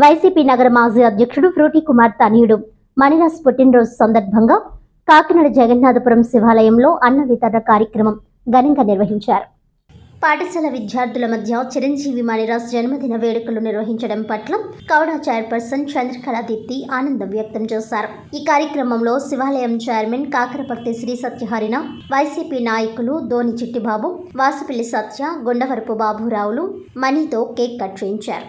YCP నగర మాజీ అధ్యక్షుడు ఫ్రూటీ కుమార్ తనయుడు. మణిరాజ్ పుట్టినరోజు సందర్భంగా కాకినాడ జగన్నాథపురం శివాలయంలో అన్న వితరణ కార్యక్రమం ఘనంగా నిర్వహించారు. పాఠశాల విద్యార్థుల మధ్య చిరంజీవి మణిరాజ్ జన్మదిన వేడుకలు నిర్వహించడం పట్ల కౌడ చైర్పర్సన్ చంద్రకళ దీప్తి ఆనందం వ్యక్తం చేశారు. ఈ కార్యక్రమంలో శివాలయం చైర్మన్ కాకరపర్తి శ్రీ సత్యహరిణ వైసీపీ నాయకులు ధోని చిట్టిబాబు వాసుపల్లి సత్య గుండవరపు బాబురావులు మణితో కేక్ కట్ చేయించారు.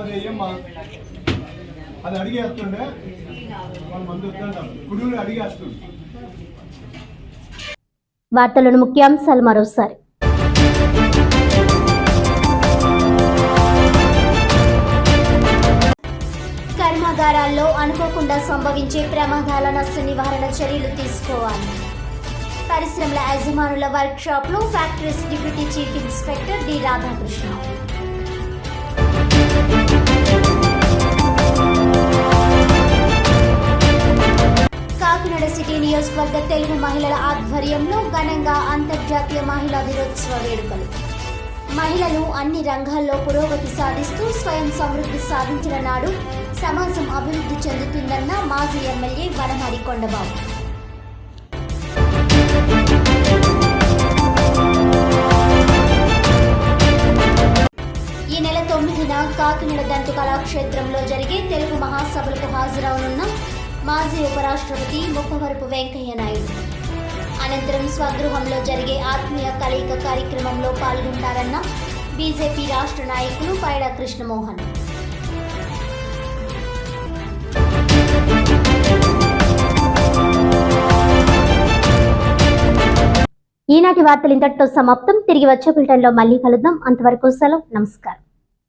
అది అయ్యమ్మా అది అడిగేస్తుండే మన మందు వస్తుంటాం గుడుగులు అడిగేస్తుంది. వార్తలను ముఖ్యాంశాలు మరోసారి. కర్మాగారాల్లో అనుకోకుండా సంభవించే ప్రమాదాల నష్ట నివారణ చర్యలు తీసుకోవాలి. పరిశ్రమల యజమానుల work factories deputy chief inspector D Radhakrishna. నియోజకవర్గ తెలుగు మహిళల ఆధ్వర్యంలో ఘనంగా అంతర్జాతీయ మహిళా దినోత్సవ వేడుకలు. మహిళలు అన్ని రంగాల్లో పురోగతి సాధిస్తూ స్వయం సమృద్ధి సాధించిన నాడు సమాజం అభివృద్ధి చెందుతుందన్న మాజీ ఎమ్మెల్యే వనమాడి కొండబాబు. ఈ నెల తొమ్మిదిన కాకినాడ దంతు కళాక్షేత్రంలో జరిగే తెలుగు మహాసభలకు హాజరవనున్న మాజీ ఉపరాష్ట్రపతి ముప్పవరపు వెంకయ్య నాయుడు. అనంతరం స్వగృహంలో జరిగే ఆత్మీయ కలయిక కార్యక్రమంలో పాల్గొంటారన్న బీజేపీ రాష్ట్ర నాయకులు పైడా కృష్ణమోహన్. ఈనాటి వార్తలు ఇంతటితో సమాప్తం. తిరిగి వచ్చే బిల్టన్లో మళ్ళీ కలుద్దాం. అంతవరకు సెలవు. నమస్కారం.